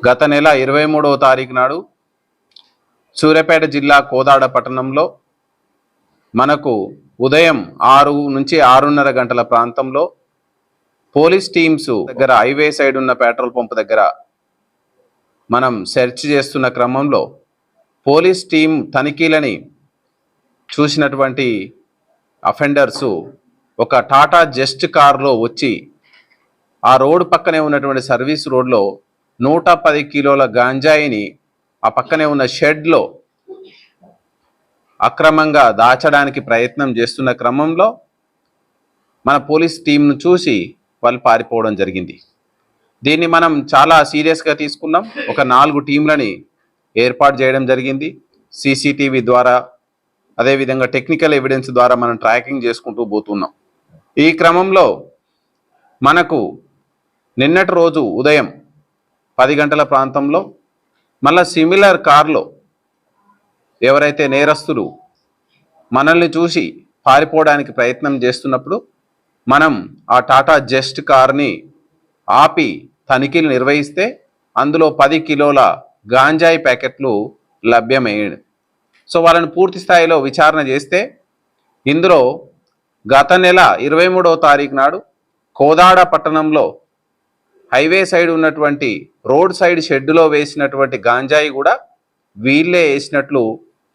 గత నెల ఇరవై మూడవ తారీఖు నాడు సూర్యాపేట జిల్లా కోదాడ పట్టణంలో మనకు ఉదయం ఆరు నుంచి ఆరున్నర గంటల ప్రాంతంలో పోలీస్ టీమ్స్ దగ్గర హైవే సైడ్ ఉన్న పెట్రోల్ పంప్ దగ్గర మనం సెర్చ్ చేస్తున్న క్రమంలో పోలీస్ టీం తనిఖీలని చూసినటువంటి అఫెండర్సు ఒక టాటా జస్ట్ కార్లో వచ్చి ఆ రోడ్డు పక్కనే ఉన్నటువంటి సర్వీస్ రోడ్లో నూట పది కిలోల గాంజాయిని ఆ పక్కనే ఉన్న షెడ్లో అక్రమంగా దాచడానికి ప్రయత్నం చేస్తున్న క్రమంలో మన పోలీస్ టీంను చూసి వాళ్ళు పారిపోవడం జరిగింది. దీన్ని మనం చాలా సీరియస్గా తీసుకున్నాం. ఒక నాలుగు టీంలని ఏర్పాటు చేయడం జరిగింది. సీసీటీవీ ద్వారా అదేవిధంగా టెక్నికల్ ఎవిడెన్స్ ద్వారా మనం ట్రాకింగ్ చేసుకుంటూ పోతున్నాం. ఈ క్రమంలో మనకు నిన్నటి రోజు ఉదయం పది గంటల ప్రాంతంలో మళ్ళీ సిమిలర్ కార్లో ఎవరైతే నేరస్తులు మనల్ని చూసి పారిపోవడానికి ప్రయత్నం చేస్తున్నప్పుడు మనం ఆ టాటా జస్ట్ కార్ని ఆపి తనిఖీలు నిర్వహిస్తే అందులో పది కిలోల గాంజాయి ప్యాకెట్లు లభ్యమయ్యాడు సో వాళ్ళని పూర్తి స్థాయిలో విచారణ చేస్తే ఇందులో గత నెల ఇరవై మూడవ తారీఖు నాడు కోదాడ పట్టణంలో హైవే సైడ్ ఉన్నటువంటి రోడ్ సైడ్ షెడ్డులో వేసినటువంటి గాంజాయి కూడా వీళ్ళే వేసినట్లు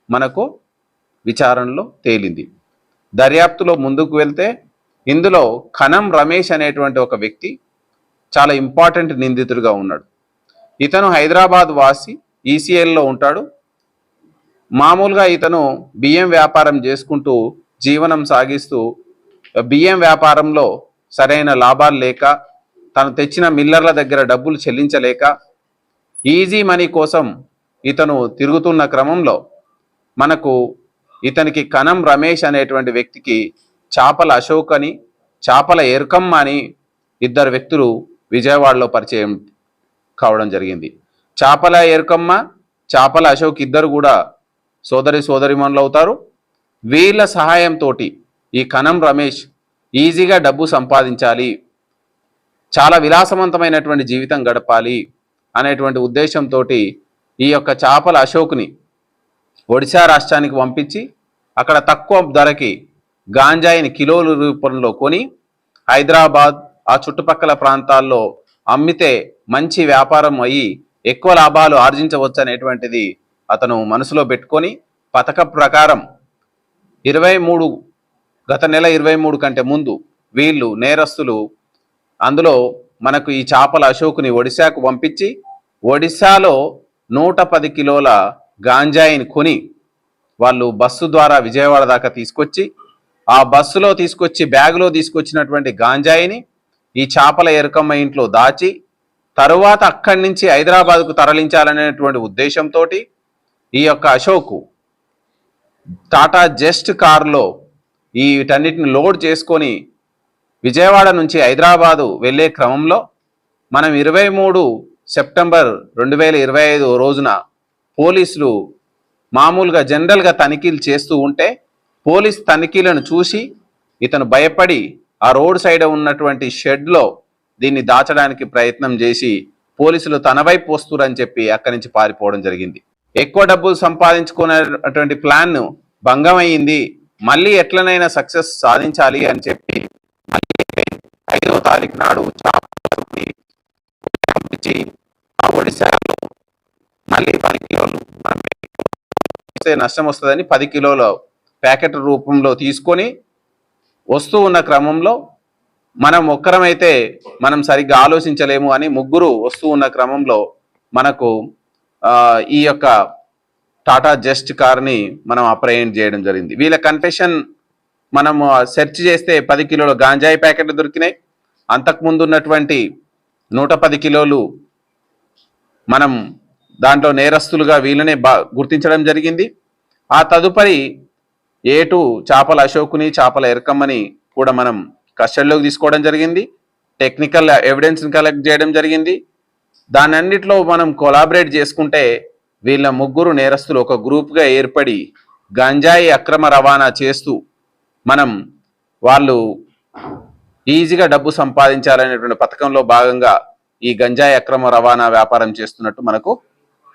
మనకు విచారణలో తేలింది. దర్యాప్తులో ముందుకు వెళ్తే ఇందులో కనం రమేష్ అనేటువంటి ఒక వ్యక్తి చాలా ఇంపార్టెంట్ నిందితుడిగా ఉన్నాడు. ఇతను హైదరాబాద్ వాసి ఈసీఎల్లో ఉంటాడు. మామూలుగా ఇతను బియ్యం వ్యాపారం చేసుకుంటూ జీవనం సాగిస్తూ బియ్యం వ్యాపారంలో సరైన లాభాలు లేక తను తెచ్చిన మిల్లర్ల దగ్గర డబ్బులు చెల్లించలేక ఈజీ మనీ కోసం ఇతను తిరుగుతున్న క్రమంలో మనకు ఇతనికి కనం రమేష్ అనేటువంటి వ్యక్తికి చాపల అశోక్ అని చాపల ఎరుకమ్మ అని ఇద్దరు వ్యక్తులు విజయవాడలో పరిచయం కావడం జరిగింది. చాపల ఎరుకమ్మ చాపల అశోక్ ఇద్దరు కూడా సోదరి సోదరిమణులు అవుతారు. వీళ్ళ సహాయంతో ఈ కనం రమేష్ ఈజీగా డబ్బు సంపాదించాలి చాలా విలాసవంతమైనటువంటి జీవితం గడపాలి అనేటువంటి ఉద్దేశంతో ఈ యొక్క చేపల అశోక్ని ఒడిశా రాష్ట్రానికి పంపించి అక్కడ తక్కువ ధరకి గాంజాయిని కిలోల రూపంలో కొని హైదరాబాద్ ఆ చుట్టుపక్కల ప్రాంతాల్లో అమ్మితే మంచి వ్యాపారం అయ్యి ఎక్కువ లాభాలు ఆర్జించవచ్చు అనేటువంటిది అతను మనసులో పెట్టుకొని పథక ప్రకారం ఇరవై మూడు గత నెల ఇరవై మూడు కంటే ముందు వీళ్ళు నేరస్తులు అందులో మనకు ఈ చేపల అశోకుని ఒడిశాకు పంపించి ఒడిశాలో నూట పది కిలోల గాంజాయిని కొని వాళ్ళు బస్సు ద్వారా విజయవాడ దాకా తీసుకొచ్చి ఆ బస్సులో తీసుకొచ్చి బ్యాగులో తీసుకొచ్చినటువంటి గాంజాయిని ఈ చేపల ఎరుకమ్మ ఇంట్లో దాచి తరువాత అక్కడి నుంచి హైదరాబాద్కు తరలించాలనేటువంటి ఉద్దేశంతో ఈ యొక్క అశోకు టాటా జస్ట్ కారులో ఈ వీటన్నిటిని లోడ్ చేసుకొని విజయవాడ నుంచి హైదరాబాదు వెళ్ళే క్రమంలో మనం ఇరవై మూడు సెప్టెంబర్ రెండు వేల ఇరవై ఐదు రోజున పోలీసులు మామూలుగా జనరల్గా తనిఖీలు చేస్తూ ఉంటే పోలీస్ తనిఖీలను చూసి ఇతను భయపడి ఆ రోడ్ సైడ్ ఉన్నటువంటి షెడ్లో దీన్ని దాచడానికి ప్రయత్నం చేసి పోలీసులు తన వైపు వస్తురని చెప్పి అక్కడి నుంచి పారిపోవడం జరిగింది. ఎక్కువ డబ్బులు సంపాదించుకునేటువంటి ప్లాన్ భంగం అయ్యింది. మళ్ళీ ఎట్లనైనా సక్సెస్ సాధించాలి అని చెప్పి తారీఖు నాడు పంపించి ఆ ఒడిశాలో మళ్ళీ పది కిలోలు నష్టం వస్తుందని పది కిలోల ప్యాకెట్ రూపంలో తీసుకొని వస్తూ ఉన్న క్రమంలో మనం ఒక్కరమైతే మనం సరిగ్గా ఆలోచించలేము అని ముగ్గురు వస్తూ ఉన్న క్రమంలో మనకు ఈ యొక్క టాటా జస్ట్ కార్ని మనం అప్రయంట్ చేయడం జరిగింది. వీళ్ళ కన్ఫెషన్ మనం సెర్చ్ చేస్తే పది కిలోల గాంజాయి ప్యాకెట్లు దొరికినాయి. అంతకుముందు ఉన్నటువంటి నూట పది కిలోలు మనం దాంట్లో నేరస్తులుగా వీళ్ళనే బా గుర్తించడం జరిగింది. ఆ తదుపరి ఏటు చేపల అశోకుని చేపల ఎరకమ్మని కూడా మనం కస్టడీలోకి తీసుకోవడం జరిగింది. టెక్నికల్ ఎవిడెన్స్ని కలెక్ట్ చేయడం జరిగింది. దానన్నిటిలో మనం కొలాబరేట్ చేసుకుంటే వీళ్ళ ముగ్గురు నేరస్తులు ఒక గ్రూప్గా ఏర్పడి గంజాయి అక్రమ రవాణా చేస్తూ మనం వాళ్ళు ఈజీగా డబ్బు సంపాదించాలనేటువంటి పథకంలో భాగంగా ఈ గంజాయి అక్రమ రవాణా వ్యాపారం చేస్తున్నట్టు మనకు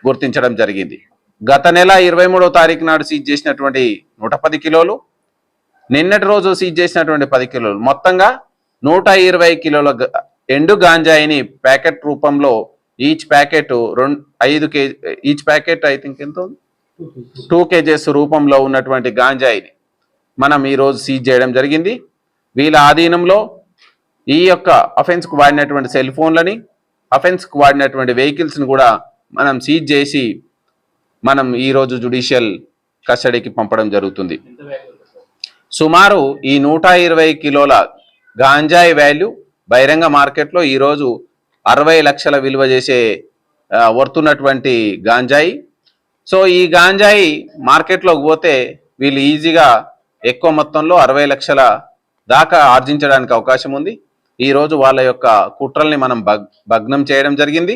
గుర్తించడం జరిగింది. గత నెల ఇరవై మూడవ తారీఖు నాడు సీజ్ చేసినటువంటి నూట పది కిలోలు నిన్నటి రోజు సీజ్ చేసినటువంటి పది కిలోలు. మొత్తంగా నూట ఇరవై కిలోల ఎండు గాంజాయిని ప్యాకెట్ రూపంలో ఈచ్ ప్యాకెట్ రెండు ఐదు KG each packet I think ఎంత టూ కేజెస్ రూపంలో ఉన్నటువంటి గాంజాయిని మనం ఈరోజు సీజ్ చేయడం జరిగింది. వీళ్ళ ఆధీనంలో ఈ యొక్క అఫెన్స్కు వాడినటువంటి సెల్ ఫోన్లని అఫెన్స్కు వాడినటువంటి వెహికల్స్ని కూడా మనం సీజ్ చేసి మనం ఈరోజు జుడిషియల్ కస్టడీకి పంపడం జరుగుతుంది. సుమారు ఈ నూట ఇరవై కిలోల గాంజాయి వాల్యూ బహిరంగ మార్కెట్లో ఈరోజు అరవై లక్షల విలువ చేసే వర్తున్నటువంటి గాంజాయి. సో ఈ గాంజాయి మార్కెట్లోకి పోతే వీళ్ళు ఈజీగా ఎక్కువ మొత్తంలో అరవై లక్షల దాకా ఆర్జించడానికి అవకాశం ఉంది. ఈ రోజు వాళ్ళ యొక్క కుట్రల్ని మనం భగ్ భగ్నం చేయడం జరిగింది.